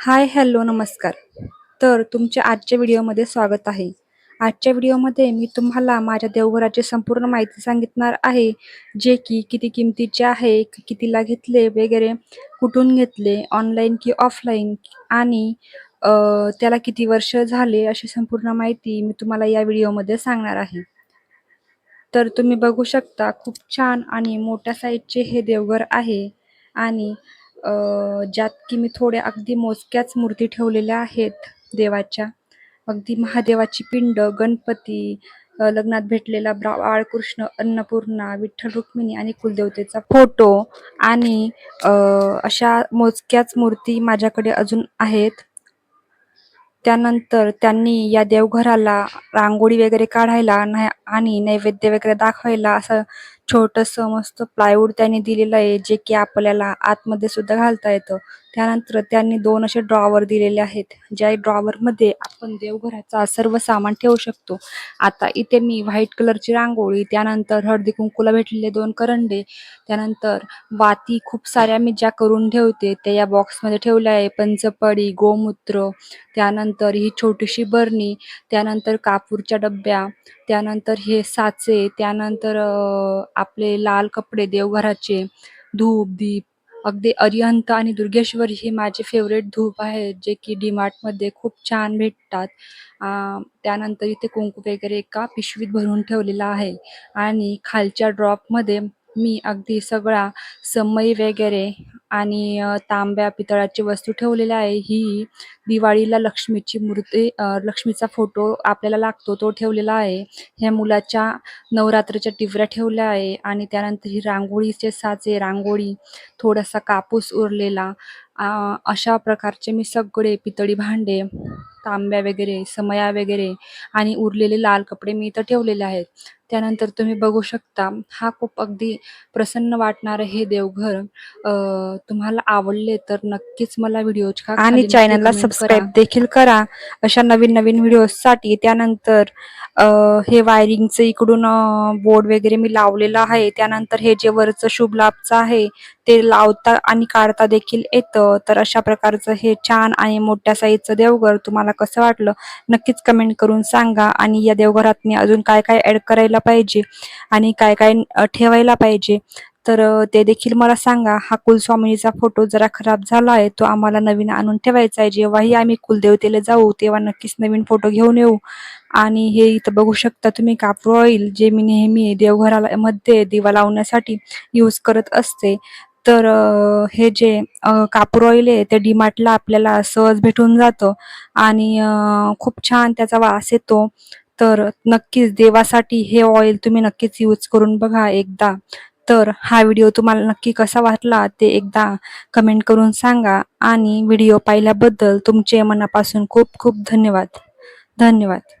Hi hello नमस्कार. तर तुमच्या आजच्या व्हिडिओमध्ये स्वागत आहे. आजच्या व्हिडिओमध्ये मी तुम्हाला माझ्या देवघराची संपूर्ण माहिती सांगितणार आहे जे की किती किमतीचे आहे कितीला घेतले वगैरे कुठून घेतले ऑनलाईन की ऑफलाईन आणि त्याला किती वर्ष झाले अशी संपूर्ण माहिती मी तुम्हाला या व्हिडिओमध्ये सांगणार आहे. तर तुम्ही बघू शकता खूप छान आणि मोठ्या साईजचे हे देवघर आहे. आणि ज्यात की मी थोड्या अगदी मोजक्याच मूर्ती ठेवलेल्या आहेत देवाच्या. अगदी महादेवाची पिंड गणपती लग्नात भेटलेला ब्रा- बाळकृष्ण अन्नपूर्णा विठ्ठल रुक्मिणी आणि कुलदेवतेचा फोटो आणि अशा मोजक्याच मूर्ती माझ्याकडे अजून आहेत. त्यानंतर त्यांनी या देवघराला रांगोळी वगैरे काढायला आणि नैवेद्य वगैरे दाखवायला असं छोटस मस्त प्लायवूड त्यांनी दिलेलं आहे जे की आपल्याला आतमध्ये सुद्धा घालता येत. त्यानंतर त्यांनी दोन असे ड्रॉवर दिलेले आहेत ज्या ड्रॉवर मध्ये आपण देवघराचा सर्व सामान ठेवू शकतो. आता इथे मी व्हाईट कलरची रांगोळी त्यानंतर हळदी कुंकूला भेटलेले दोन करंडे त्यानंतर वाती खूप साऱ्या मी ज्या करून ठेवते त्या या बॉक्समध्ये ठेवल्या आहे. पंचपडी गोमूत्र त्यानंतर ही छोटीशी बरणी त्यानंतर कापूरच्या डब्या त्यानंतर हे साचे त्यानंतर आपले लाल कपडे देवघराचे धूप दीप अगदी अरिहंत आणि दुर्गेश्वर हे माझे फेवरेट धूप आहेत जे की डीमार्टमध्ये खूप छान भेटतात. त्यानंतर इथे कुंकू वगैरे एका पिशवीत भरून ठेवलेला आहे. आणि खालच्या ड्रॉपमध्ये मी अगदी सगळा समई वगैरे आणि अ, तांब्या पितळाची वस्तू ठेवलेल्या आहे. ही दिवाळीला लक्ष्मीची मूर्ती अ, लक्ष्मीचा फोटो आपल्याला लागतो तो ठेवलेला आहे. ह्या मुलाच्या नवरात्रीच्या टिवऱ्या ठेवल्या आहे आणि त्यानंतर ही रांगोळीचे साचे रांगोळी थोडासा कापूस उरलेला. अशा प्रकारचे मी सगळे पितळी भांडे तांब्या वगैरे समया वगैरे आणि उरलेले लाल कपडे मी इथं ठेवलेले आहेत. त्यानंतर तुम्ही बघू शकता हा खूप अगदी प्रसन्न वाटणारं हे देवघर. तुम्हाला आवडले तर नक्कीच मला व्हिडिओच्या आणि चॅनलला सबस्क्राईब करा. देखील करा. अशा नवीन नवीन व्हिडिओसाठी त्यानंतर हे वायरिंगचं इकडून बोर्ड वगैरे मी लावलेलं आहे. त्यानंतर हे जे वरचं शुभ लाभचं आहे ते लावता आणि काढता देखील येतं. तर अशा प्रकारचं हे छान आणि मोठ्या साईजचं देवघर तुम्हाला कसं वाटलं नक्कीच कमेंट करून सांगा. आणि या देवघरात मी अजून काय काय ऍड करायला पाहिजे आणि काय काय ठेवायला पाहिजे. तर ते देखील मला सांगा हा कुलस्वामिनीचा फोटो जरा खराब झाला आहे तो आम्हाला नवीन आणून ठेवायचा आहे. जेव्हाही आम्ही कुलदेवतेला जाऊ तेव्हा नक्कीच नवीन फोटो घेऊन येऊ. आणि हे इथं बघू शकता तुम्ही कापूर ऑइल जे मी नेहमी देवघराला मध्ये दिवा लावण्यासाठी यूज करत असते. तर हे जे कापूर ऑइल आहे ते डीमार्टला आपल्याला सहज भेटून जातं. आणि खूप छान त्याचा वास येतो. तर नक्कीच देवासाठी हे ऑइल तुम्ही नक्कीच यूज करून बघा एकदा. तर हा व्हिडिओ तुम्हाला नक्की कसा वाटला ते एकदा कमेंट करून सांगा आणि व्हिडिओ पाहिल्याबद्दल तुमचे मनापासून खूप खूप धन्यवाद. धन्यवाद.